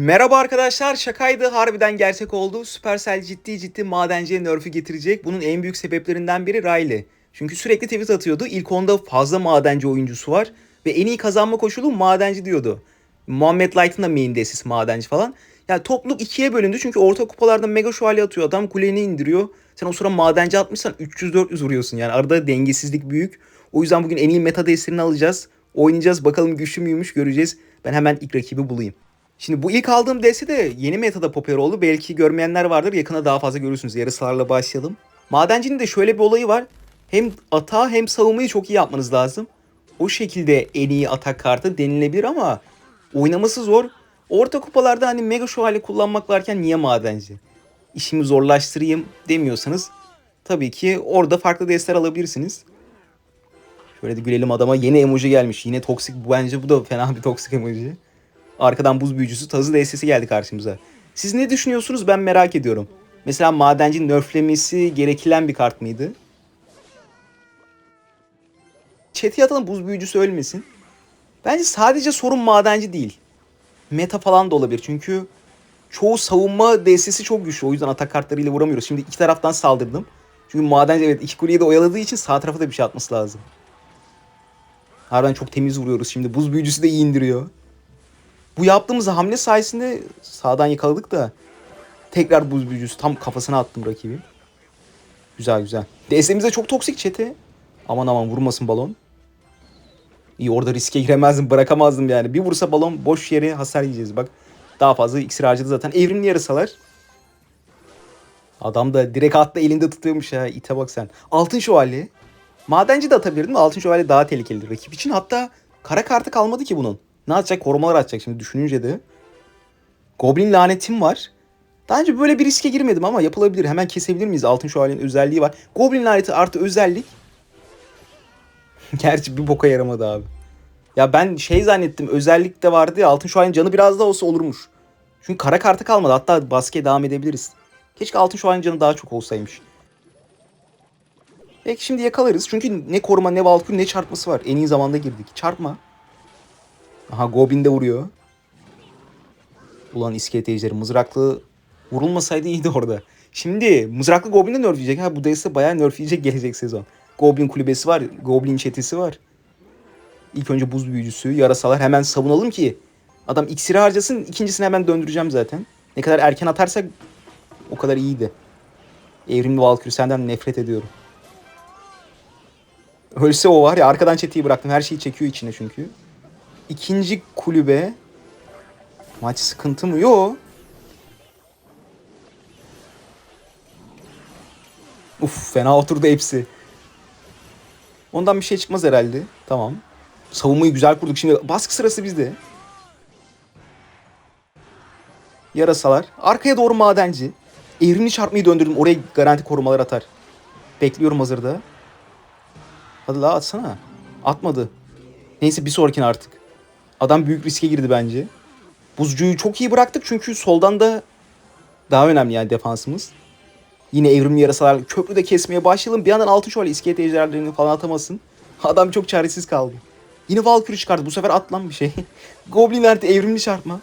Merhaba arkadaşlar şakaydı harbiden gerçek oldu. Supercell ciddi ciddi madenciye nerf'ü getirecek. Bunun en büyük sebeplerinden biri Riley. Çünkü sürekli tweet atıyordu. İlk onda fazla madenci oyuncusu var. Ve en iyi kazanma koşulu madenci diyordu. Muhammed Light'ın da main desis madenci falan. Yani topluluk ikiye bölündü çünkü orta kupalarda mega şövalye atıyor adam kuleni indiriyor. Sen o sıra madenci atmışsan 300-400 vuruyorsun yani arada dengesizlik büyük. O yüzden bugün en iyi meta desteğini alacağız. Oynayacağız bakalım güçlü müymüş göreceğiz. Ben hemen ilk rakibi bulayım. Şimdi bu ilk aldığım deste de yeni metada popüler oldu. Belki görmeyenler vardır. Yakında daha fazla görürsünüz. Yarısılarla başlayalım. Madencinin de şöyle bir olayı var. Hem atağı hem savunmayı çok iyi yapmanız lazım. O şekilde en iyi atak kartı denilebilir ama oynaması zor. Orta kupalarda hani mega şövalye kullanmak varken niye madenci? İşimi zorlaştırayım demiyorsanız tabii ki orada farklı desteler alabilirsiniz. Şöyle de gülelim adama yeni emoji gelmiş. Yine toksik bence bu da fena bir toksik emoji. Arkadan buz büyücüsü tazı destesi geldi karşımıza. Siz ne düşünüyorsunuz ben merak ediyorum. Mesela madenci nerflemesi gerekilen bir kart mıydı? Chat'e atalım buz büyücüsü ölmesin. Bence sadece sorun madenci değil. Meta falan da olabilir çünkü çoğu savunma destesi çok güçlü. O yüzden atak kartlarıyla vuramıyoruz. Şimdi iki taraftan saldırdım. Çünkü madenci evet iki kuleyi de oyaladığı için sağ tarafa da bir şey atması lazım. Harbiden çok temiz vuruyoruz şimdi. Buz büyücüsü de iyi indiriyor. Bu yaptığımız hamle sayesinde sağdan yakaladık da tekrar buz büyücüsü tam kafasına attım rakibi. Güzel güzel. DS'mize çok toksik çete. Aman aman vurmasın balon. İyi orada riske giremezdim bırakamazdım yani. Bir vursa balon boş yere hasar yiyeceğiz bak. Daha fazla iksir harcadı zaten. Evrimli yarısalar. Adam da direkt hatta elinde tutuyormuş ha. İte bak sen. Altın şövalye. Madenci de atabilirdim. Altın şövalye daha tehlikeli rakip için. Hatta kara kartı kalmadı ki bunun. Ne atacak? Korumalar atacak şimdi düşününce de. Goblin lanetim var. Daha önce böyle bir riske girmedim ama yapılabilir. Hemen kesebilir miyiz? Altın şövalyenin özelliği var. Goblin laneti artı özellik. Gerçi bir boka yaramadı abi. Ya ben şey zannettim özellik de vardı ya altın şövalyenin canı biraz daha olsa olurmuş. Çünkü kara kartı kalmadı. Hatta baskıya devam edebiliriz. Keşke altın şövalyenin canı daha çok olsaymış. Peki şimdi yakalarız. Çünkü ne koruma ne valkür ne çarpması var. En iyi zamanda girdik. Çarpma. Aha Goblin de vuruyor. Ulan iskelet mızraklı vurulmasaydı iyiydi orada. Şimdi mızraklı Goblin de nerfleyecek. Ha bu deste bayağı nerfleyecek gelecek sezon. Goblin kulübesi var. Goblin çetesi var. İlk önce buz büyücüsü, yarasalar hemen savunalım ki adam iksiri harcasın. ikincisini hemen döndüreceğim zaten. Ne kadar erken atarsak o kadar iyiydi. Evrimli Valkyrie senden nefret ediyorum. Ölse o var ya arkadan çetiyi bıraktım. Her şeyi çekiyor içine çünkü. İkinci kulübe. Maç sıkıntı mı? Yo. Uf fena oturdu hepsi. Ondan bir şey çıkmaz herhalde. Tamam. Savunmayı güzel kurduk. Şimdi baskı sırası bizde. Yarasalar. Arkaya doğru madenci. Evrimli çarpmayı döndürdüm. Oraya garanti korumalar atar. Bekliyorum hazırda. Hadi la atsana. Atmadı. Neyse bir sonrakine artık. Adam büyük riske girdi bence. Buzcuyu çok iyi bıraktık çünkü soldan da daha önemli yani defansımız. Yine evrimli yarasalar köprü de kesmeye başlayalım. Bir yandan altın şöyle iskelet ejderlerini falan atamasın. Adam çok çaresiz kaldı. Yine Valkyrie çıkardı. Bu sefer atlan bir şey. Goblin nerede? Evrimli çarpma.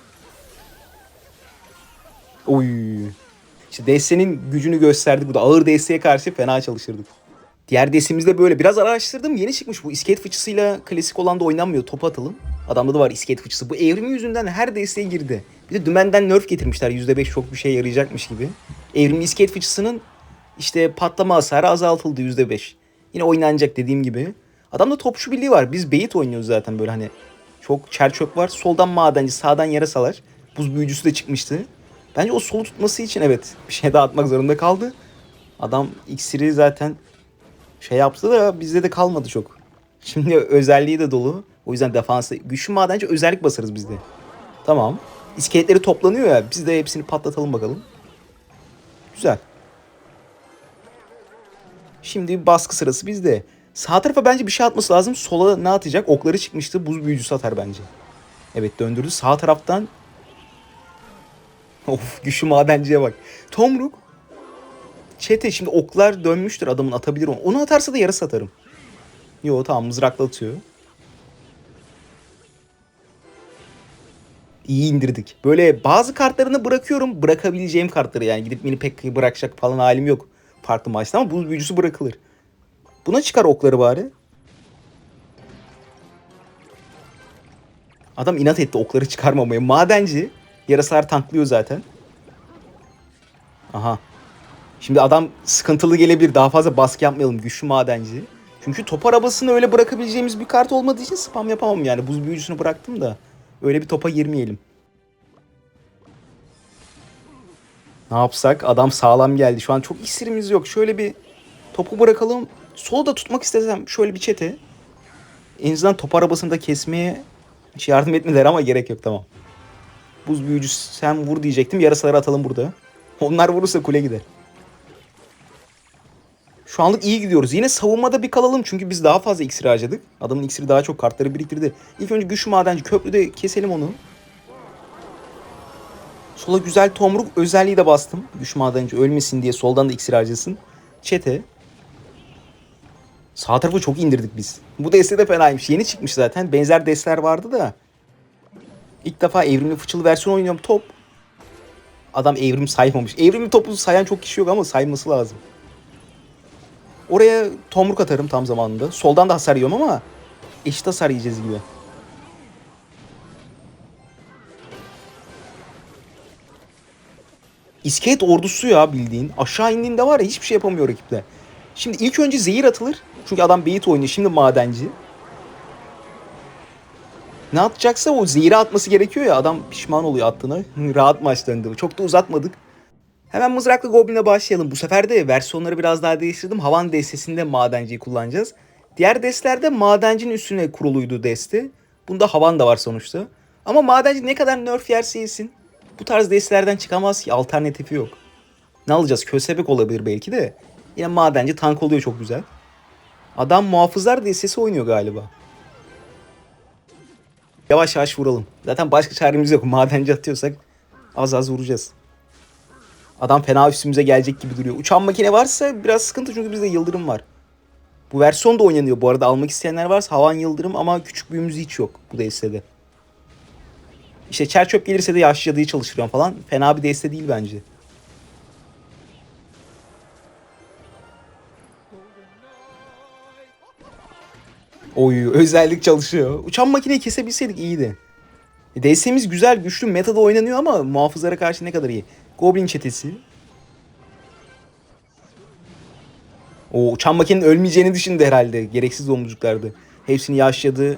Oy. İşte destenin gücünü gösterdik. Bu da ağır desteğe karşı fena çalışırdık. Diğer destemizde böyle. Biraz araştırdım. Yeni çıkmış bu. iskelet fıçısıyla klasik olan da oynanmıyor. Top atalım. Adamda da var iskelet fıçısı. Bu evrimi yüzünden her desteğe girdi. Bir de dümenden nerf getirmişler. %5 çok bir şey yarayacakmış gibi. Evrimli iskelet fıçısının işte patlama hasarı azaltıldı %5. Yine oynanacak dediğim gibi. Adamda topçu birliği var. Biz beyit oynuyoruz zaten böyle hani. Çok çer çöp var. Soldan madenci, sağdan yarasalar. Buz büyücüsü de çıkmıştı. Bence o solu tutması için evet bir şey daha atmak zorunda kaldı. Adam iksiri zaten şey yaptı da bizde de kalmadı çok. Şimdi özelliği de dolu. O yüzden defansı güçlü madenci özellik basarız bizde. Tamam. İskeletleri toplanıyor ya. Biz de hepsini patlatalım bakalım. Güzel. Şimdi baskı sırası bizde. Sağ tarafa bence bir şey atması lazım. Sola ne atacak? Okları çıkmıştı. Buz büyücüsü atar bence. Evet döndürdü. Sağ taraftan Of güçlü madenciye bak. Tomruk. Çete şimdi oklar dönmüştür adamın atabilir onu. Onu atarsa da yarı satarım. Yo tamam mızrakla atıyor. İyi indirdik. Böyle bazı kartlarını bırakıyorum. Bırakabileceğim kartları yani. Gidip mini Pekka'yı bırakacak falan halim yok. Farklı maçta ama buz büyücüsü bırakılır. Buna çıkar okları bari. Adam inat etti okları çıkarmamaya. Madenci. Yarasalar tanklıyor zaten. Aha. Şimdi adam sıkıntılı gelebilir. Daha fazla baskı yapmayalım. Güçlü madenci. Çünkü top arabasını öyle bırakabileceğimiz bir kart olmadığı için spam yapamam yani. Buz büyücüsünü bıraktım da. Öyle bir topa girmeyelim. Ne yapsak? Adam sağlam geldi. Şu an çok iksirimiz yok. Şöyle bir topu bırakalım. Solu da tutmak istesem şöyle bir çete. En azından top arabasını da kesmeye hiç yardım etmediler ama gerek yok tamam. Buz büyücüsü sen vur diyecektim. Yarasaları atalım burada. Onlar vurursa kule gider. Şu anlık iyi gidiyoruz. Yine savunmada bir kalalım çünkü biz daha fazla iksir harcadık. Adamın iksiri daha çok kartları biriktirdi. İlk önce güçlü madenci köprüde keselim onu. Sola güzel tomruk özelliği de bastım. Güç madenci ölmesin diye soldan da iksir harcasın. Çete. Sağ tarafı çok indirdik biz. Bu deste de fenaymış. Yeni çıkmış zaten. Benzer destler vardı da. İlk defa evrimli fıçılı versiyon oynuyorum. Top. Adam evrim saymamış. Evrimli topu sayan çok kişi yok ama sayması lazım. Oraya tomruk atarım tam zamanında. Soldan da hasar yiyorum ama eşit hasar yiyeceğiz gibi. İskelet ordusu ya bildiğin. Aşağı indiğinde var ya hiçbir şey yapamıyor rakiple. Şimdi ilk önce zehir atılır. Çünkü adam beyit oynuyor. Şimdi madenci. Ne atacaksa o zehiri atması gerekiyor ya. Adam pişman oluyor attığına. Rahat maç döndü. Çok da uzatmadık. Hemen mızraklı goblin'e başlayalım. Bu sefer de versiyonları biraz daha değiştirdim. Havan destesinde madenciyi kullanacağız. Diğer destelerde madencinin üstüne kuruluydu deste. Bunda havan da var sonuçta. Ama madenci ne kadar nerf yerse yesin. Bu tarz destelerden çıkamaz ki alternatifi yok. Ne alacağız? Köstebek olabilir belki de. Yine madenci tank oluyor çok güzel. Adam muhafızlar destesi oynuyor galiba. Yavaş yavaş vuralım. Zaten başka çaremiz yok. Madenci atıyorsak az az vuracağız. Adam fena üstümüze gelecek gibi duruyor. Uçan makine varsa biraz sıkıntı çünkü bizde yıldırım var. Bu versiyon da oynanıyor bu arada. Almak isteyenler varsa havan yıldırım ama küçük büyümüz hiç yok bu destede. İşte çer gelirse de yaşlı cadıyı çalıştırıyorum falan. Fena bir deste değil bence. Oy özellik çalışıyor. Uçan makineyi kesebilseydik iyiydi. E, DS'miz güzel, güçlü, metada oynanıyor ama muhafızlara karşı ne kadar iyi. Goblin çetesi. O uçan makinenin ölmeyeceğini düşündü herhalde. Gereksiz domuzcuklardı. Hepsini yaşladı.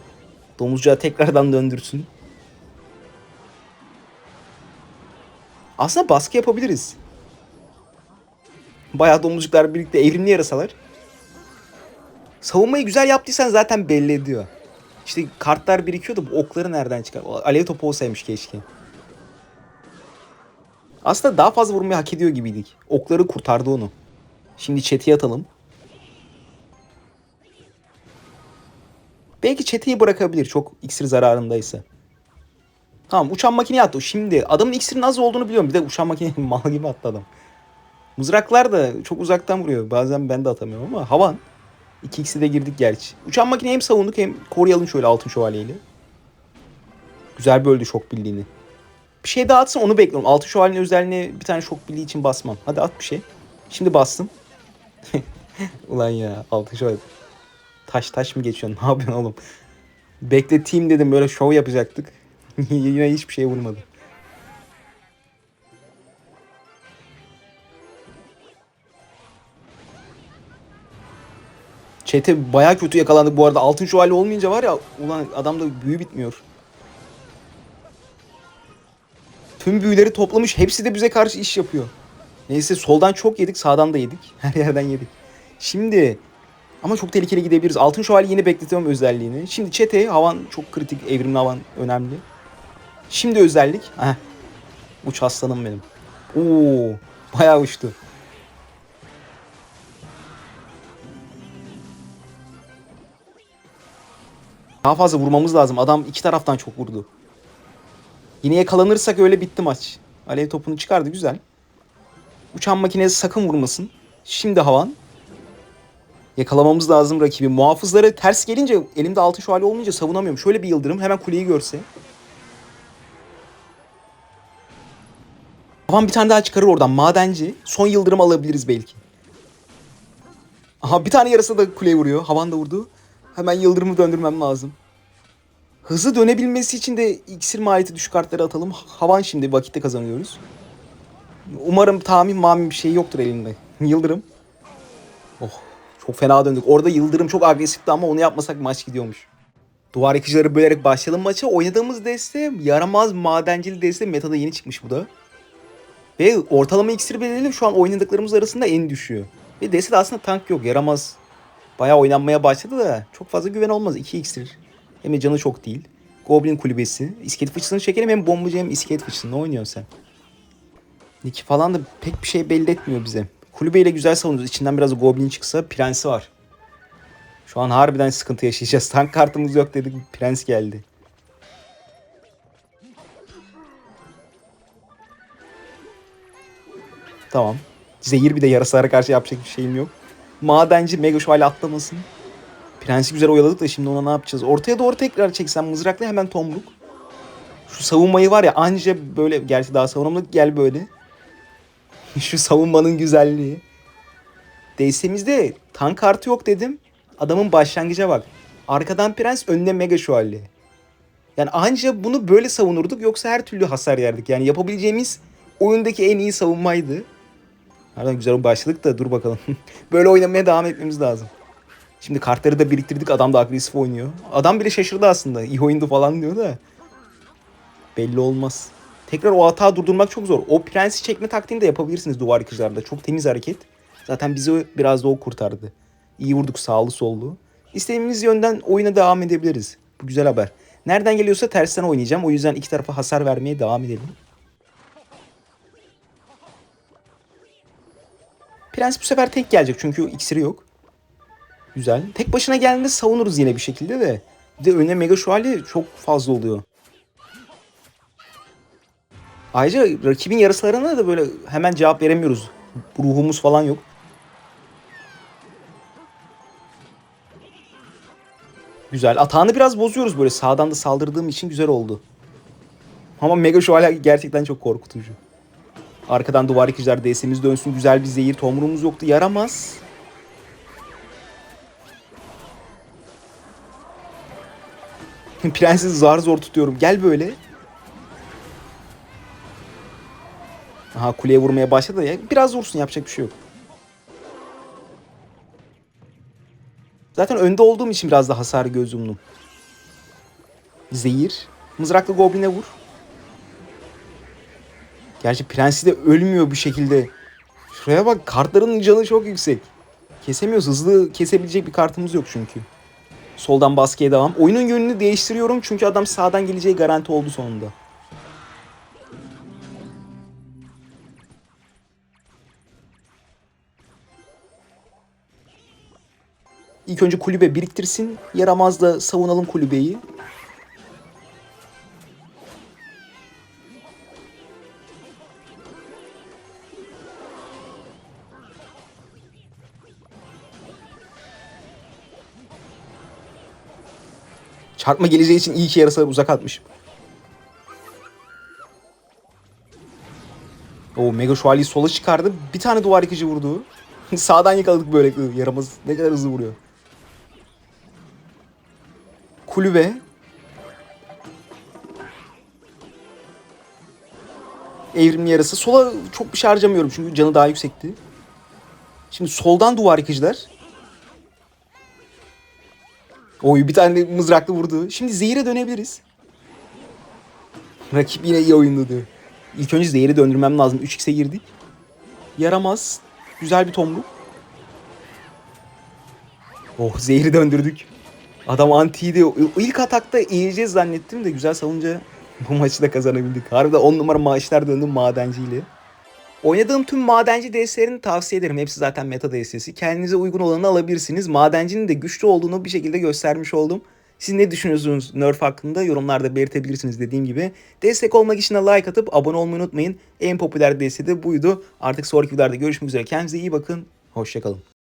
Domuzcuğa tekrardan döndürsün. Aslında baskı yapabiliriz. Bayağı domuzcuklar birlikte evrimli yarasalar. Savunmayı güzel yaptıysan zaten belli ediyor. İşte kartlar birikiyordu. Bu okları nereden çıkar? Alev topu olsaymış keşke. Aslında daha fazla vurmayı hak ediyor gibiydik. Okları kurtardı onu. Şimdi chat'i atalım. Belki chat'i bırakabilir çok iksir zararındaysa. Tamam uçan makineye attı. Şimdi adamın iksirin az olduğunu biliyorum. Bir de uçan makine mal gibi attı adam. Mızraklar da çok uzaktan vuruyor. Bazen ben de atamıyorum ama havan. 2x'i de girdik gerçi. Uçan makine hem savunduk hem koruyalım şöyle altın şövalyeyle. Güzel böldü şok bildiğini. Bir şey daha atsın onu bekliyorum. Altın şövalyenin özelliğine bir tane şok bildiği için basmam. Hadi at bir şey. Şimdi bastım. Ulan ya altın şövalye. Taş taş mı geçiyorsun? Ne yapıyorsun oğlum? Bekleteyim dedim böyle şov yapacaktık. Yine hiçbir şey vurmadı. Çete baya kötü yakalandık bu arada. Altın şövalye olmayınca var ya ulan adamda büyü bitmiyor. Tüm büyüleri toplamış. Hepsi de bize karşı iş yapıyor. Neyse soldan çok yedik sağdan da yedik. Her yerden yedik. Şimdi ama çok tehlikeli gidebiliriz. Altın şövalye yeni bekletiyorum özelliğini. Şimdi çete havan çok kritik. Evrimli havan önemli. Şimdi özellik. Heh. Uç aslanım benim. Oo, bayağı uçtu. Daha fazla vurmamız lazım. Adam iki taraftan çok vurdu. Yine yakalanırsak öyle bitti maç. Alev topunu çıkardı güzel. Uçan makinesi sakın vurmasın. Şimdi havan. Yakalamamız lazım rakibi. Muhafızları ters gelince elimde altın şövalye olmayınca savunamıyorum. Şöyle bir yıldırım hemen kuleyi görse. Havan bir tane daha çıkarır oradan. Madenci. Son yıldırım alabiliriz belki. Aha bir tane yarısı da kuleye vuruyor. Havan da vurdu. Hemen yıldırımı döndürmem lazım. Hızlı dönebilmesi için de iksir maliyeti düşük kartları atalım. Havan şimdi vakitte kazanıyoruz. Umarım tahmin mamin bir şey yoktur elinde. Yıldırım. Oh çok fena döndük. Orada Yıldırım çok agresifti ama onu yapmasak maç gidiyormuş. Duvar yıkıcıları bölerek başlayalım maça. Oynadığımız deste yaramaz madencili deste metada yeni çıkmış bu da. Ve ortalama iksir bedeli şu an oynadıklarımız arasında en düşüyor. Ve deste de aslında tank yok yaramaz. Bayağı oynanmaya başladı da çok fazla güven olmaz. 2 iksir. Hem de canı çok değil. Goblin kulübesi. İskelet fıçısını çekelim hem bombacı hem iskelet fıçısını. Oynuyorsun sen? Nick falan da pek bir şey belli etmiyor bize. Kulübeyle güzel savunuyoruz. İçinden biraz Goblin çıksa prensi var. Şu an harbiden sıkıntı yaşayacağız. Tank kartımız yok dedik. Prens geldi. Tamam. Zehir bir de yarasara karşı yapacak bir şeyim yok. Madenci Mega Şövalye atlamasın. Prensi güzel oyaladık da şimdi ona ne yapacağız? Ortaya doğru tekrar çeksem mızrakla hemen tomruk. Şu savunmayı var ya anca böyle gerçi daha savunmalık gel böyle. Şu savunmanın güzelliği. DS'mizde tank kartı yok dedim. Adamın başlangıca bak. Arkadan prens önüne mega şövalye. Yani anca bunu böyle savunurduk yoksa her türlü hasar yerdik. Yani yapabileceğimiz oyundaki en iyi savunmaydı. Nereden güzel başladık da dur bakalım. böyle oynamaya devam etmemiz lazım. Şimdi kartları da biriktirdik adam da agresif oynuyor. Adam bile şaşırdı aslında. İyi oyundu falan diyor da. Belli olmaz. Tekrar o hata durdurmak çok zor. O prensi çekme taktiğini de yapabilirsiniz duvar yıkıcılarda. Çok temiz hareket. Zaten bizi biraz da o kurtardı. İyi vurduk sağlı sollu. İstediğimiz yönden oyuna devam edebiliriz. Bu güzel haber. Nereden geliyorsa tersten oynayacağım. O yüzden iki tarafa hasar vermeye devam edelim. Prens bu sefer tek gelecek çünkü iksiri yok. Güzel. Tek başına geldiğinde savunuruz yine bir şekilde de. Bir de önüne mega şövalye çok fazla oluyor. Ayrıca rakibin yarıslarına da böyle hemen cevap veremiyoruz. Ruhumuz falan yok. Güzel. Atağını biraz bozuyoruz böyle. Sağdan da saldırdığım için güzel oldu. Ama Mega Şövalye gerçekten çok korkutucu. Arkadan duvar yıkıcılar DS'miz dönsün. Güzel bir zehir. Tomruğumuz yoktu. Yaramaz. Prensi zar zor tutuyorum. Gel böyle. Aha kuleye vurmaya başladı ya. Biraz vursun yapacak bir şey yok. Zaten önde olduğum için biraz da hasar göz yumdum. Zehir. Mızraklı gobline vur. Gerçi prensi de ölmüyor bir şekilde. Şuraya bak kartların canı çok yüksek. Kesemiyoruz. Hızlı kesebilecek bir kartımız yok çünkü. Soldan baskıya devam. Oyunun yönünü değiştiriyorum çünkü adam sağdan geleceği garanti oldu sonunda. İlk önce kulübe biriktirsin. Yaramaz da savunalım kulübeyi. Çarpma geleceği için iyi ki yarasaları uzak atmışım. O Mega Şövalyeyi sola çıkardı. Bir tane duvar yıkıcı vurdu. Sağdan yakaladık böyle yaramaz. Ne kadar hızlı vuruyor. Kulübe. Evrimli yarası. Sola çok bir şey harcamıyorum çünkü canı daha yüksekti. Şimdi soldan duvar yıkıcılar. Oy bir tane mızraklı vurdu. Şimdi zehire dönebiliriz. Rakip yine iyi oynadı. İlk önce zehiri döndürmem lazım. 3x'e girdik. Yaramaz. Güzel bir tomruk. Oh zehri döndürdük. Adam antiydi. İlk atakta eğileceğiz zannettim de güzel savunca bu maçı da kazanabildik. Harbiden 10 numara maaşlar döndüm madenciyle. Oynadığım tüm madenci DS'lerini tavsiye ederim. Hepsi zaten meta DS'si. Kendinize uygun olanı alabilirsiniz. Madencinin de güçlü olduğunu bir şekilde göstermiş oldum. Siz ne düşünüyorsunuz Nerf hakkında yorumlarda belirtebilirsiniz dediğim gibi. Destek olmak için de like atıp abone olmayı unutmayın. En popüler DS de buydu. Artık sonraki videolarda görüşmek üzere. Kendinize iyi bakın. Hoşçakalın.